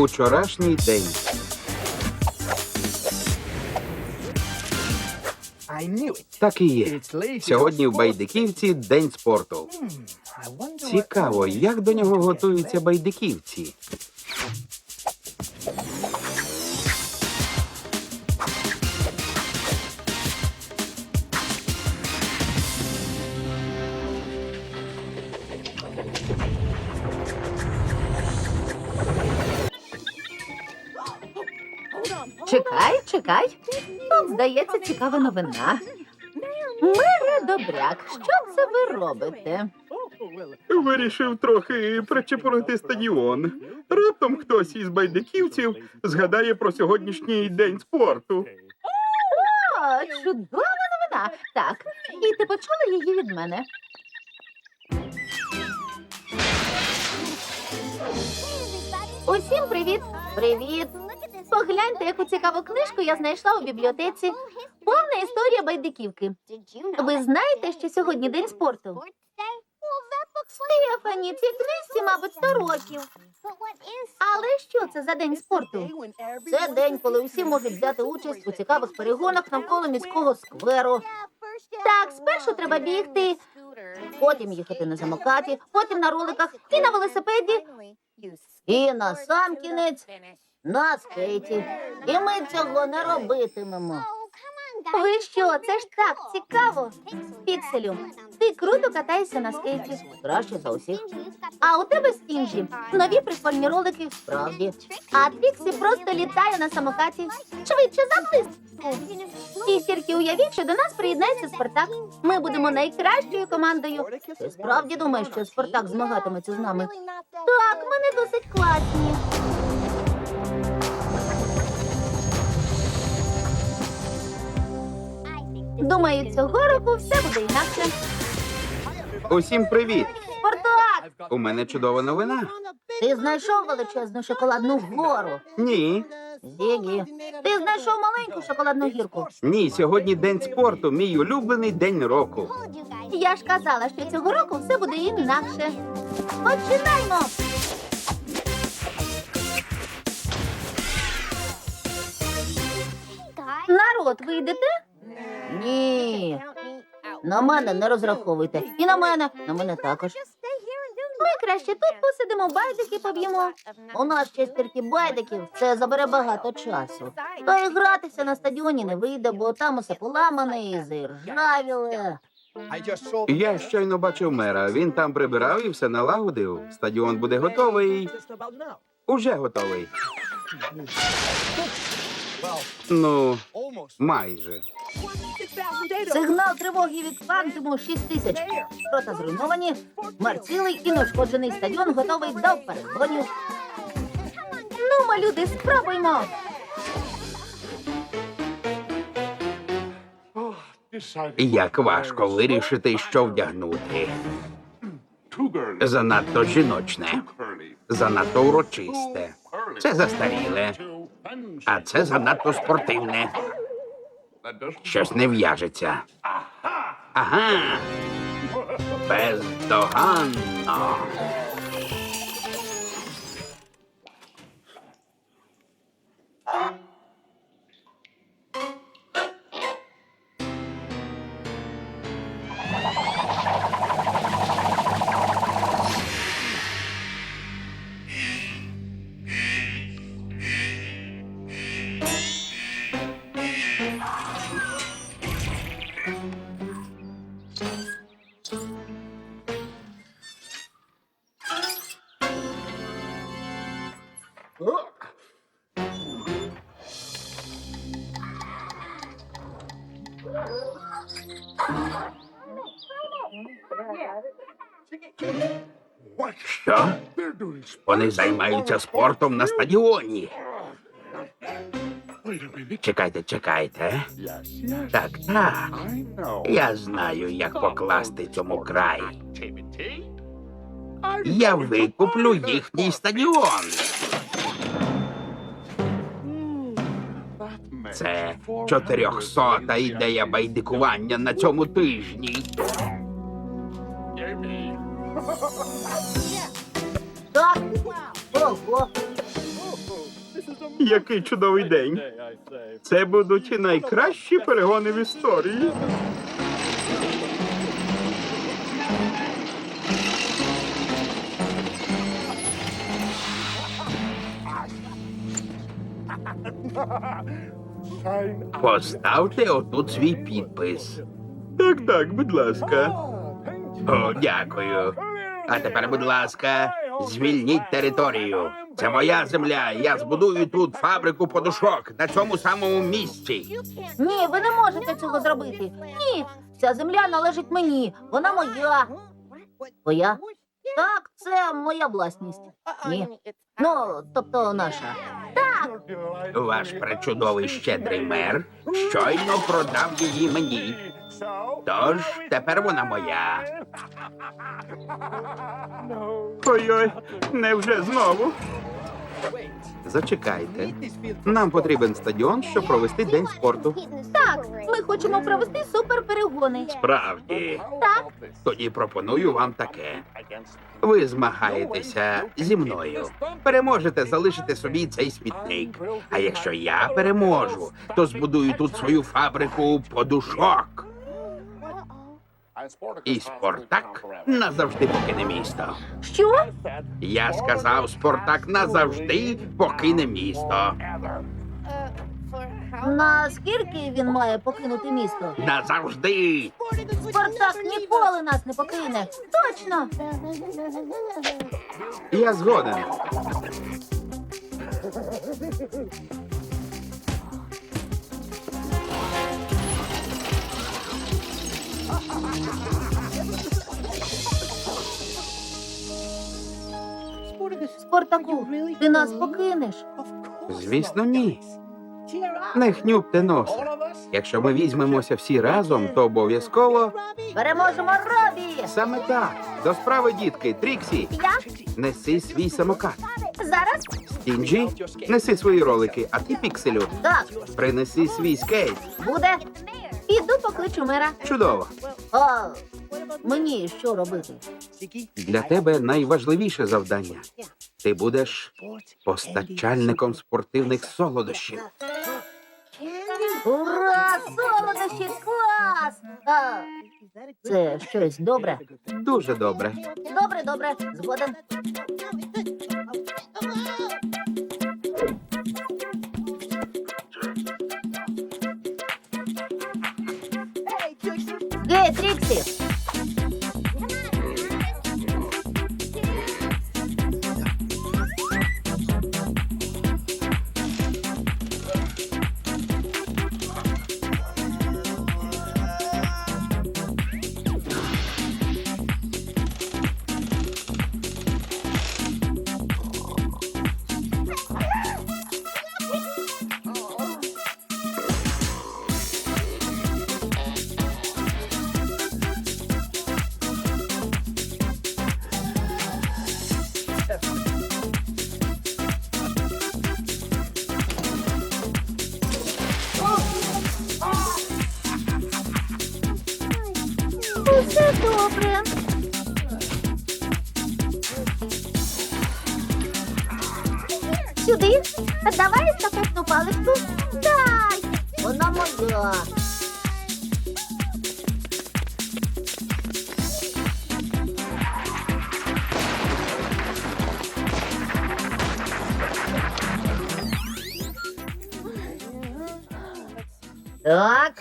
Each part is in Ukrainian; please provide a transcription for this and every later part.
Учорашній день. Так і є. Сьогодні в Байдиківці день спорту. Цікаво, як до нього готуються байдиківці. Здається, цікава новина. Мере Добряк, що це ви робите? Вирішив трохи причепурити стадіон. Раптом хтось із байдиківців згадає про сьогоднішній день спорту. О, чудова новина. Так, і ти почула її від мене. Усім привіт! Привіт! Погляньте, яку цікаву книжку я знайшла у бібліотеці. Повна історія байдиківки. Ви знаєте, що сьогодні день спорту? Стефані, цій книжці, мабуть, 100 років. Але що це за день спорту? Це день, коли усі можуть взяти участь у цікавих перегонах навколо міського скверу. Так, спершу треба бігти, потім їхати на самокаті, потім на роликах і на велосипеді, і на сам кінець на скейті. І ми цього не робитимемо. Ви що, це ж так цікаво. Пікселю, ти круто катаєшся на скейті. Краще за усіх. А у тебе стінжі нові прикольні ролики, справді. А Піксі просто літає на самокаті. Швидше за. І тільки уявіть, що до нас приєднається Спартак. Ми будемо найкращою командою. Ти справді думаєш, що Спартак змагатиметься з нами? Так, ми не досить класні. Думаю, цього року все буде інакше. Усім привіт! Спартак! У мене чудова новина. Ти знайшов величезну шоколадну гору. Ні, Зігі, ти знайшов маленьку шоколадну гірку. ні, сьогодні день спорту, мій улюблений день року. Я ж казала, що цього року все буде інакше. Починаймо! Народ, ви йдете? Ні. На мене не розраховуйте. І на мене. На мене також. Ми краще тут посидимо, байдики поб'ємо. У нас ще байдиків, це забере багато часу. Та й гратися на стадіоні не вийде, бо там усе поламане і зіржавіле. Я щойно бачив мера. Він там прибирав і все налагодив. Стадіон буде готовий. Уже готовий. Ну, майже. Сигнал тривоги від Фантому 6 тисяч. Рота зруйновані, мер цілий і неушкоджений стадіон готовий до перегонів. Ну, ми люди, спробуймо. Як важко вирішити, що вдягнути. Занадто жіночне, занадто урочисте. Це застаріле, а це занадто спортивне. Щось не в'яжеться. Ага. Бездоганно. Що? Вони займаються спортом на стадіоні. Чекайте, чекайте. Так, так. Я знаю, як покласти цьому край. Я викуплю їхній стадіон. Це чотирьохсота ідея байдикування на цьому тижні. Який чудовий день. Це будуть найкращі перегони в історії. Поставте отут свій підпис. Так, так, будь ласка. О, дякую. А тепер, будь ласка, звільніть територію. Це моя земля. Я збудую тут фабрику подушок на цьому самому місці. Ні, ви не можете цього зробити. Ні, ця земля належить мені. Вона моя. Твоя? Так, це моя власність. Ні. Ну, тобто наша. Ваш пречудовий щедрий мер щойно продав її мені. Тож тепер вона моя. Ой-ой, невже знову? Зачекайте. Нам потрібен стадіон, щоб провести день спорту. Так, ми хочемо провести суперперегони. Правді. Так, Тоді пропоную вам таке. Ви змагаєтеся зі мною. Переможете залишити собі цей смітник. А якщо я переможу, то збудую тут свою фабрику подушок. І Спартак назавжди покине місто. що? Я сказав, Спартак назавжди покине місто. Наскільки він має покинути місто? Назавжди. Спартак ніколи нас не покине. Точно. Я згоден. Спартаку, ти нас покинеш. Звісно, ні. Не хнюпте носа. Якщо ми візьмемося всі разом, то обов'язково Переможемо Робі. саме так. До справи, дітки, Тріксі, Я неси свій самокат. зараз Стінджі, неси свої ролики, а ти, пікселю, так принеси свій скейт. буде. Піду покличу мера. Чудово. А мені що робити? Для тебе найважливіше завдання. Ти будеш постачальником спортивних солодощів. Ура! Солодощі клас! А, це щось добре. Дуже добре. Добре, добре, згоден. Гей, Тріксі! Так,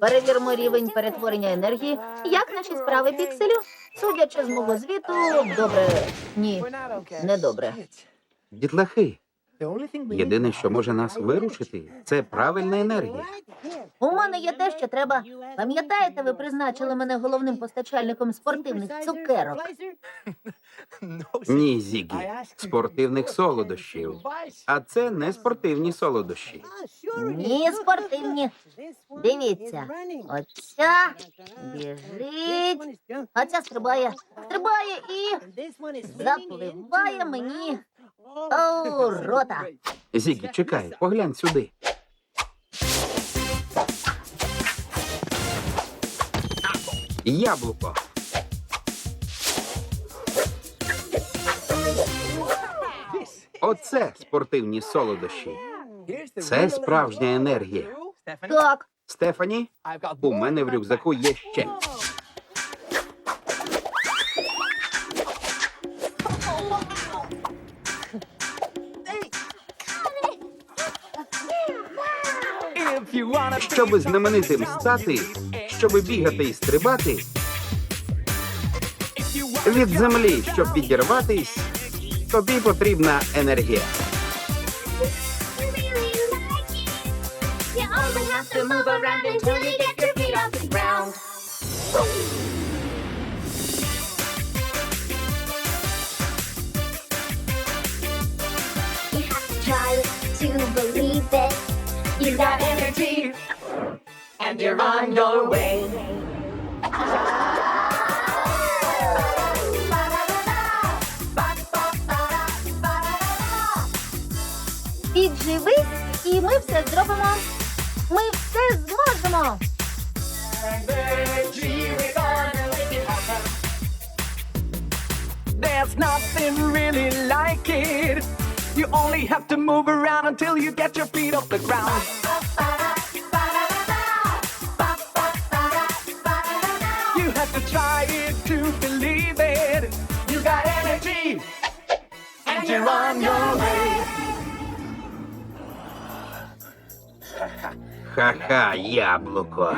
перевіримо рівень перетворення енергії. Як наші справи, пікселю? Судячи з мого звіту, добре. Ні, не добре. Дітлахи, єдине, що може нас вирушити, це правильна енергія. У мене є те, що треба. Пам'ятаєте, ви призначили мене головним постачальником спортивних цукерок? Ні, Зігі, спортивних солодощів. А це не спортивні солодощі. Ні, спортивні. Дивіться, оця біжить, а ця стрибає, стрибає і запливає мені у рота. Зігі, чекай, поглянь сюди. Яблуко. Оце спортивні солодощі. Це справжня енергія. Так, Стефані, у мене в рюкзаку є ще. Щоби знаменитим стати, щоби бігати і стрибати, від землі, щоб відірватись, тобі потрібна енергія. To believe it. You got energy, and you're on your way. підживись, і ми все зробимо. Ми все зможемо. There's nothing really like it. You only have to move around until you get your feet off the ground. Have to believe it. You got energy, and you're on your way. Ха-ха, яблуко.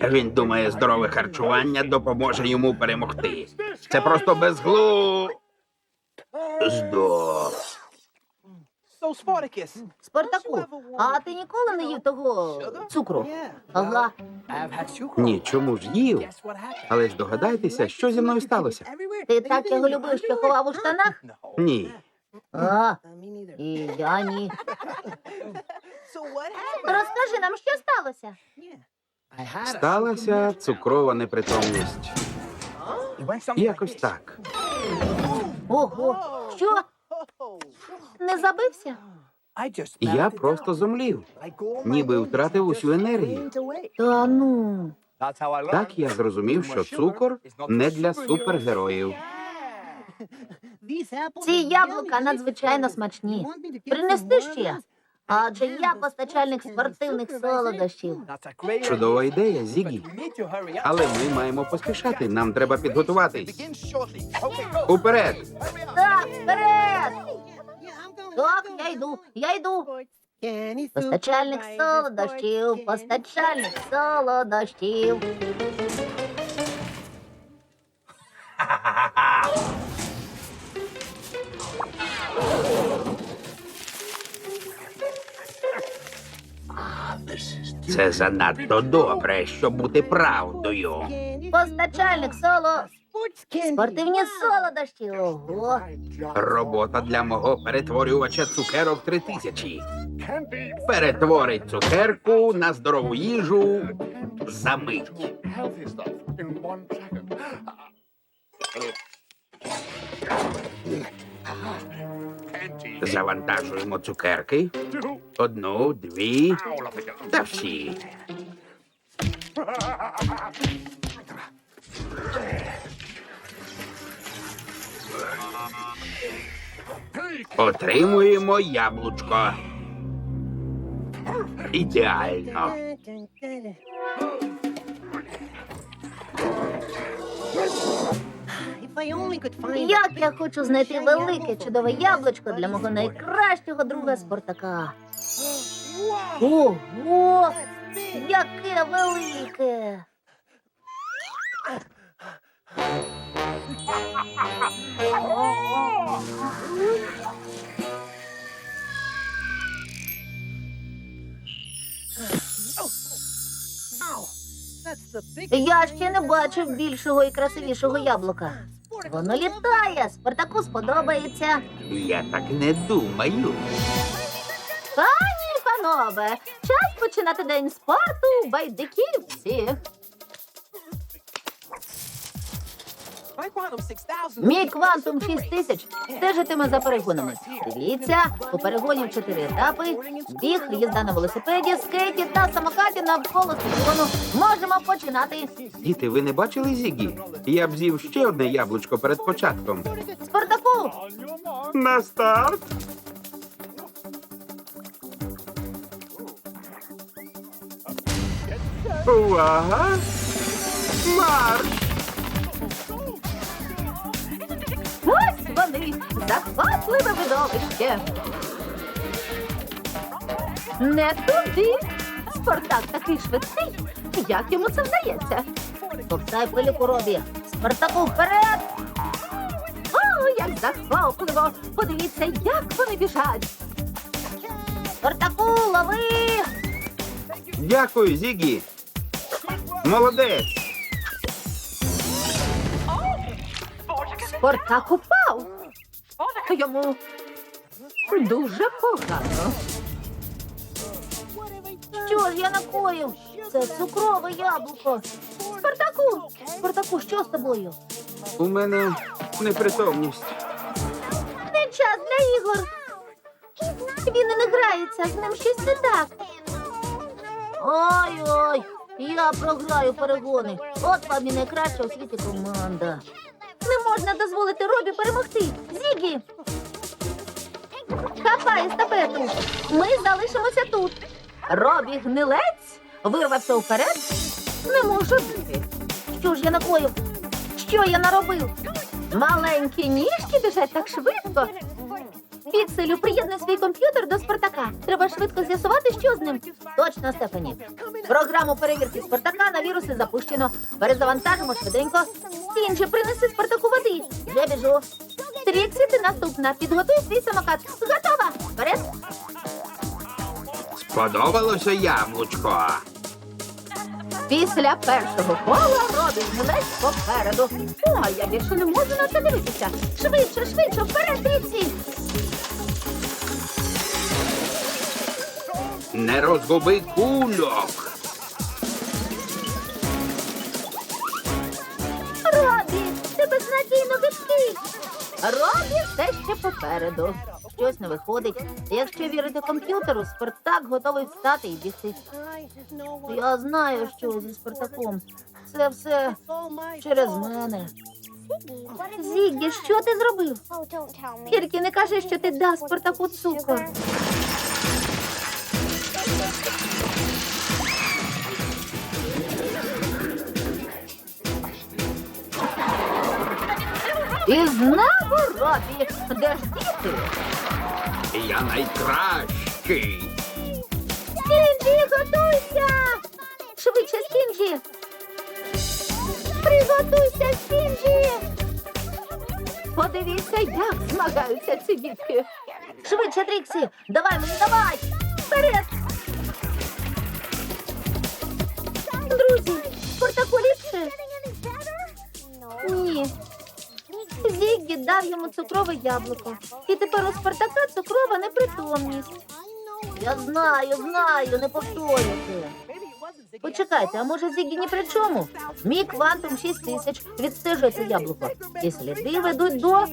Він думає, здорове харчування допоможе йому перемогти. Це просто безглу. Здо. Спартаку, а ти ніколи не їв того цукру? Ага. Ні, чому ж їв? Але здогадайтеся, що зі мною сталося? Ти так його любив, що ховав у штанах? Ні. А, і я ні. Розкажи нам, що сталося? Сталася цукрова непритомність. Якось так. Ого, що? Не забився? Я просто зомлів, ніби втратив усю енергію. Та ну. Так я зрозумів, що цукор не для супергероїв. Ці яблука надзвичайно смачні. Принести ще? Адже я постачальник спортивних солодощів. Чудова ідея, Зігі. Але ми маємо поспішати. Нам треба підготуватись. Уперед! Так, вперед! Так, я йду, я йду. Постачальник солодощів, постачальник солодощів. Це занадто добре, щоб бути правдою. Постачальник соло. Спортивні солодощі. Ого. Робота для мого перетворювача цукерок 3000. Перетворить цукерку на здорову їжу за мить. Завантажуємо цукерки. Одну, дві та всі. Отримуємо яблучко. Ідеально. Як я хочу знайти велике чудове яблучко для мого найкращого друга Спартака. Ого! Яке велике! Я ще не бачив більшого і красивішого яблука. Воно літає, Спартаку сподобається. Я так не думаю. І панове, час починати день спорту у байдиківці. My Quantum 6000. Мій квантум 6000 стежитиме за перегонами. Дивіться, у перегонів чотири етапи: біг, їзда на велосипеді, скейті та самокаті навколо стадіону. Можемо починати. Діти, ви не бачили Зігі? Я б з'їв ще одне яблучко перед початком. Спартаку, На старт. Увага! Марш! Ось вони, захватливе видовище. Не туди. Спартак такий швидкий. Як йому це вдається? Ковтай пилюку Робі. Спартаку вперед! О, як захопливо! Подивіться, як вони біжать. Спартаку, лови! Дякую, Зігі. Молодець. Спартак упав. Йому дуже погано. Що ж я накоїв? Це цукрове яблуко. Спартаку! Спартаку, що з тобою? У мене непритомність. Не час для ігор. Він і не грається, з ним щось не так. Ой-ой, я програю перегони. От вам і найкраща у світі команда. Не можна дозволити Робі перемогти. Зігі! Хапай естафету. Ми залишимося тут. Робі гнилець вирвався вперед. Не може бути. Що ж я накоїв? Що я наробив? Маленькі ніжки біжать так швидко. Пікселю, приєднуй свій комп'ютер до Спартака. Треба швидко з'ясувати, що з ним. Точно, Стефані. Програму перевірки Спартака на віруси запущено. Перезавантажимо швиденько. Стінджі, принеси Спартаку води. Вже біжу. Тріксі, ти наступна. Підготуй свій самокат. Готова. Вперед. Сподобалося яблучко. Після першого кола Робін гнилець попереду. О, я більше не можу на це дивитися. Швидше, швидше, вперед, Тріксі. Не розгуби кульок. Робі, ти безнадійно важкий. Робі все ще попереду. Щось не виходить. Якщо вірити комп'ютеру, Спартак готовий встати і бігти. Я знаю, що зі Спартаком. Це все через мене. Зіггі, що ти зробив? Тільки не кажи, що ти дав Спартаку цукор. І знову Робі. Де ж діти? Я найкращий. Стінджі, готуйся! Швидше, Стінджі! Приготуйся, Стінджі! Подивіться, як змагаються ці дітки. Швидше, Тріксі! Давай мені, давай! Вперед! Друзі, Спартаку ліпше? Ні. Зіггі дав йому цукрове яблуко. І тепер у Спартака цукрова непритомність. Я знаю, знаю, не повторюйте. Почекайте, а може Зігі ні при чому? Мій квантум 6 тисяч відстежує це яблуко. І сліди ведуть до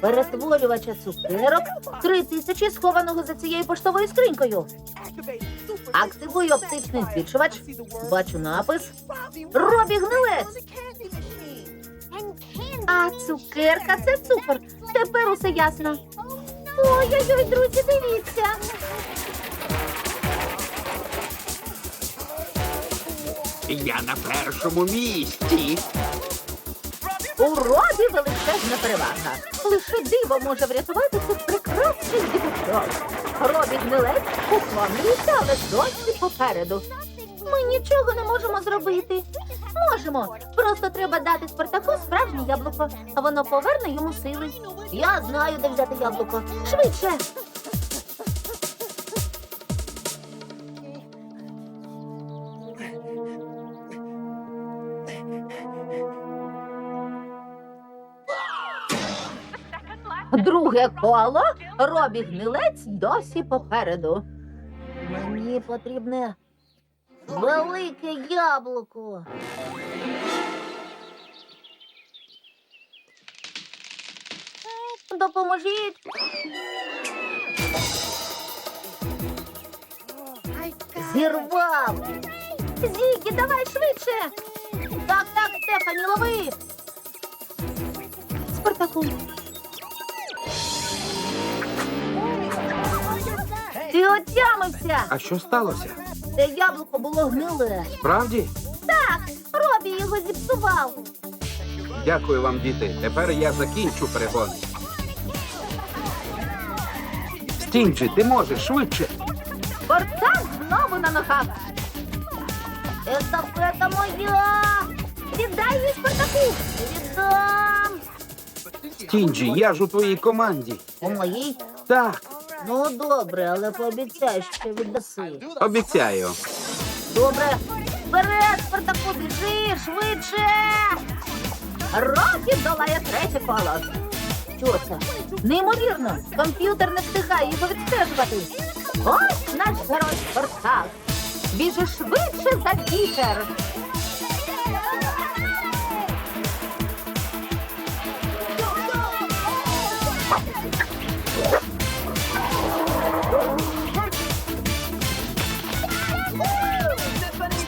перетворювача цукерок 3 тисячі схованого за цією поштовою скринькою. Активую оптичний збільшувач. Бачу напис. Робі гнилець. А цукерка це цукор. Тепер усе ясно. Ой-ой-ой, друзі, дивіться. Я на першому місці. У Робі величезна перевага. Лише диво може врятувати цих прекрасних діточок. Робі гнилець уклонюється, але досі попереду. Ми нічого не можемо зробити. Можемо. Просто треба дати Спартаку справжнє яблуко, а воно поверне йому сили. Я знаю, де взяти яблуко. Швидше. Друге коло Робі гнилець досі попереду. Мені потрібне велике яблуко. Допоможіть. Зірвав. Зігі, давай швидше. Так, так, Стефані, лови. Спартаку. Ти отямився. А що сталося? Те яблуко було гниле. Справді? Так, Робі його зіпсував. Дякую вам, діти. Тепер я закінчу перегони. Стінджі, ти можеш швидше. Спартак знову на ногах. Естафета моя! Віддай її Спартаку! Віддам! Стінджі, я ж у твоїй команді. У моїй? Так, Ну добре, але пообіцяй, що віддаси. обіцяю. Добре. Вперед, Спартаку, біжи, швидше! Рокі долає третє коло. Що це? Неймовірно! Комп'ютер не встигає його відстежувати. Ось наш герой Спартак. Біжи швидше за вітер.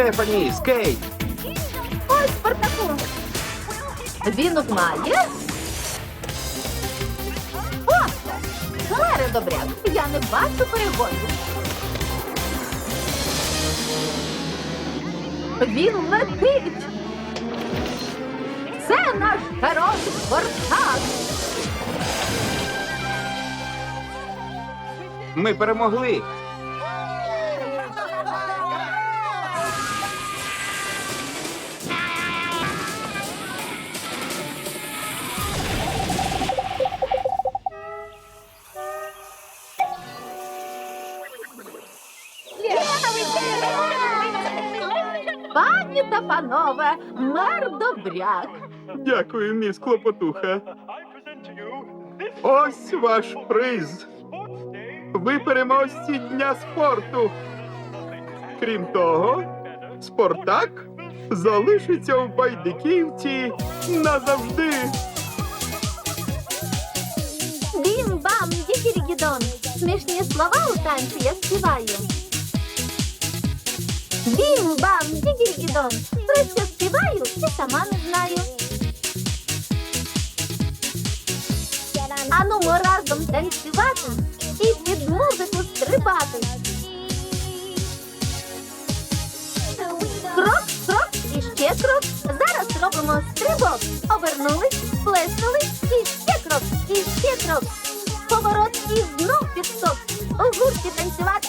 Стефані, скейт! Ось Спартаку. Він має. О! Мере добряк, я не бачу перегону. Він летить. Це наш герой Спартак. Ми перемогли. Панове, мер добряк. Дякую, міс Клопотуха. Ось ваш приз. Ви переможці дня спорту. Крім того, Спартак залишиться в Байдиківці назавжди. Бім-бам, дігіргідон. Смішні слова у танці я співаю. Бім-бам, дігіргідон. Про співаю, і сама не знаю. Ану, ми разом танцювати і під музику стрибати. Крок, крок і ще крок. Зараз робимо стрибок. Обернулись, плеснули і ще крок, і ще крок. Поворот і знов підскок. У гурті танцювати